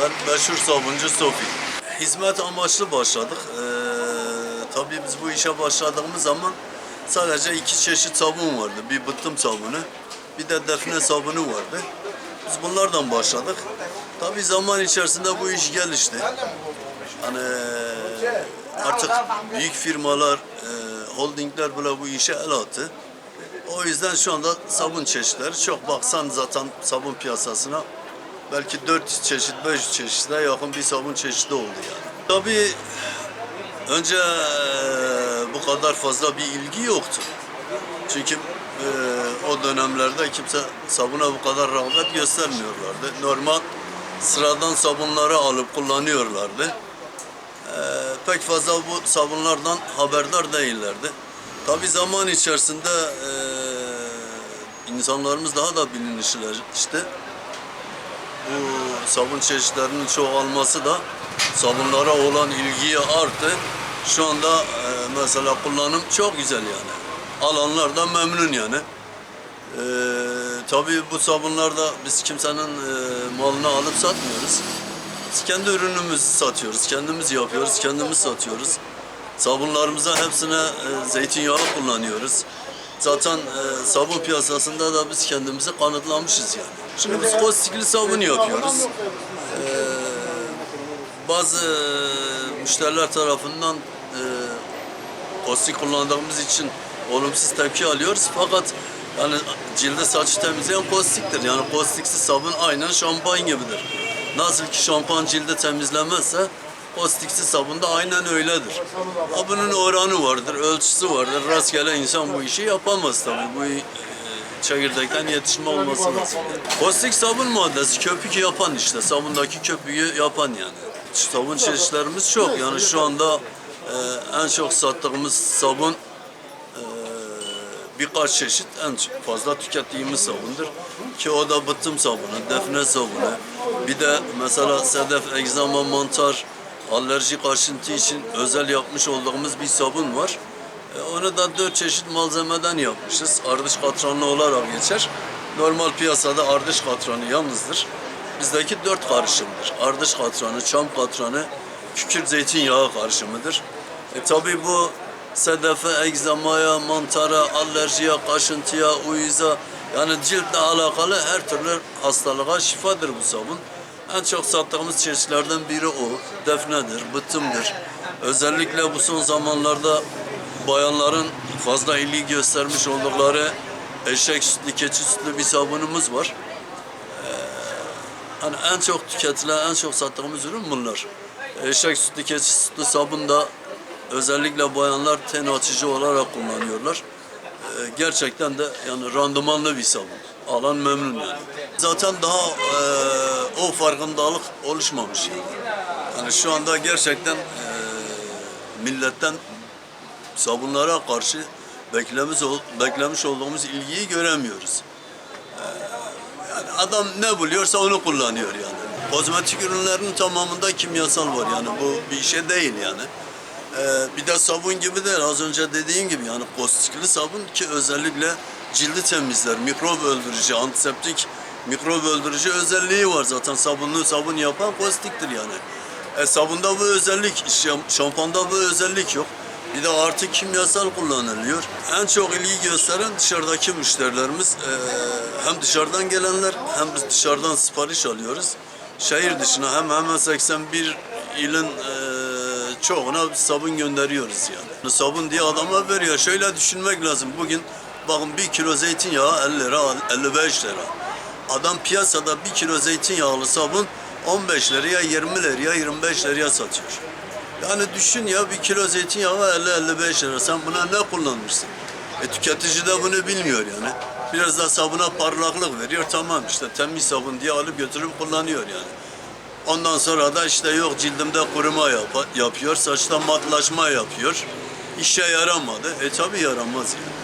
Ben meşhur sabuncu Sofi. Hizmet amaçlı başladık. Ee, tabii biz bu işe başladığımız zaman sadece iki çeşit sabun vardı. Bir bıttım sabunu, bir de defne sabunu vardı. Biz bunlardan başladık. Tabii zaman içerisinde bu iş gelişti. Hani artık büyük firmalar, e, holdingler bile bu işe el attı. O yüzden şu anda sabun çeşitleri çok. Baksan zaten sabun piyasasına belki 400 çeşit, 500 çeşide yakın bir sabun çeşidi oldu yani. Tabii önce bu kadar fazla bir ilgi yoktu. Çünkü e, o dönemlerde kimse sabuna bu kadar rağbet göstermiyorlardı. Normal sıradan sabunları alıp kullanıyorlardı. E, pek fazla bu sabunlardan haberdar değillerdi. Tabi zaman içerisinde e, insanlarımız daha da bilinçleşti. Bu sabun çeşitlerinin çoğalması da sabunlara olan ilgiyi arttı. Şu anda e, mesela kullanım çok güzel yani. Alanlar da memnun yani. E, tabii bu sabunlarda biz kimsenin e, malını alıp satmıyoruz. Biz kendi ürünümüzü satıyoruz, kendimiz yapıyoruz, kendimiz satıyoruz. Sabunlarımıza hepsine e, zeytinyağı kullanıyoruz. Zaten e, sabun piyasasında da biz kendimizi kanıtlamışız yani. Şimdi biz kostikli sabun yapıyoruz. E, bazı e, müşteriler tarafından e, kostik kullandığımız için olumsuz tepki alıyoruz. Fakat yani cilde saçı temizleyen kostiktir. Yani kostiksiz sabun aynen şampuan gibidir. Nasıl ki şampuan cilde temizlemezse kostiksiz sabun da aynen öyledir. Ha, bunun oranı vardır, ölçüsü vardır. Rastgele insan bu işi yapamaz tabii. Bu e, çekirdekten yetişme olması lazım. Kostik sabun maddesi köpük yapan işte. Sabundaki köpüğü yapan yani. Sabun çeşitlerimiz çok. Yani şu anda e, en çok sattığımız sabun e, birkaç çeşit en fazla tükettiğimiz sabundur. Ki o da bıttım sabunu, defne sabunu. Bir de mesela sedef, egzama, mantar, alerji kaşıntı için özel yapmış olduğumuz bir sabun var. E, onu da dört çeşit malzemeden yapmışız. Ardış katranlı olarak geçer. Normal piyasada ardış katranı yalnızdır. Bizdeki dört karışımdır. Ardış katranı, çam katranı, kükürt zeytinyağı karışımıdır. E, tabii bu sedefe, egzamaya, mantara, alerjiye, kaşıntıya, uyuza yani ciltle alakalı her türlü hastalığa şifadır bu sabun. En çok sattığımız çeşitlerden biri o. Defnedir, bıttımdır. Özellikle bu son zamanlarda bayanların fazla ilgi göstermiş oldukları eşek sütlü, keçi sütlü bir sabunumuz var. Hani en çok tüketilen, en çok sattığımız ürün bunlar. Eşek sütlü, keçi sütlü sabun da özellikle bayanlar ten açıcı olarak kullanıyorlar. Ee, gerçekten de yani randımanlı bir sabun. Alan memnun yani. Zaten daha e, o farkındalık oluşmamış yani. Yani şu anda gerçekten e, milletten sabunlara karşı beklemiş, beklemiş olduğumuz ilgiyi göremiyoruz. Yani adam ne buluyorsa onu kullanıyor yani. Kozmetik ürünlerin tamamında kimyasal var yani bu bir şey değil yani. Ee, bir de sabun gibi değil az önce dediğim gibi yani kostikli sabun ki özellikle cildi temizler, mikrop öldürücü, antiseptik mikrop öldürücü özelliği var zaten sabunlu sabun yapan kostiktir yani. E, sabunda bu özellik, şam- şampanda bu özellik yok. Bir de artık kimyasal kullanılıyor. En çok ilgi gösteren dışarıdaki müşterilerimiz. Ee, hem dışarıdan gelenler hem biz dışarıdan sipariş alıyoruz. Şehir dışına hem hemen 81 ilin e, çoğuna sabun gönderiyoruz yani. Sabun diye adama veriyor. Şöyle düşünmek lazım. Bugün bakın bir kilo zeytinyağı 50 lira, 55 lira. Adam piyasada bir kilo zeytinyağlı sabun 15 liraya, 20 liraya, 25 liraya satıyor. Yani düşün ya bir kilo zeytinyağı 50-55 lira. Sen buna ne kullanmışsın? E tüketici de bunu bilmiyor yani. Biraz da sabuna parlaklık veriyor. Tamam işte temiz sabun diye alıp götürüp kullanıyor yani. Ondan sonra da işte yok cildimde kuruma yap- yapıyor, saçta matlaşma yapıyor. İşe yaramadı. E tabi yaramaz yani.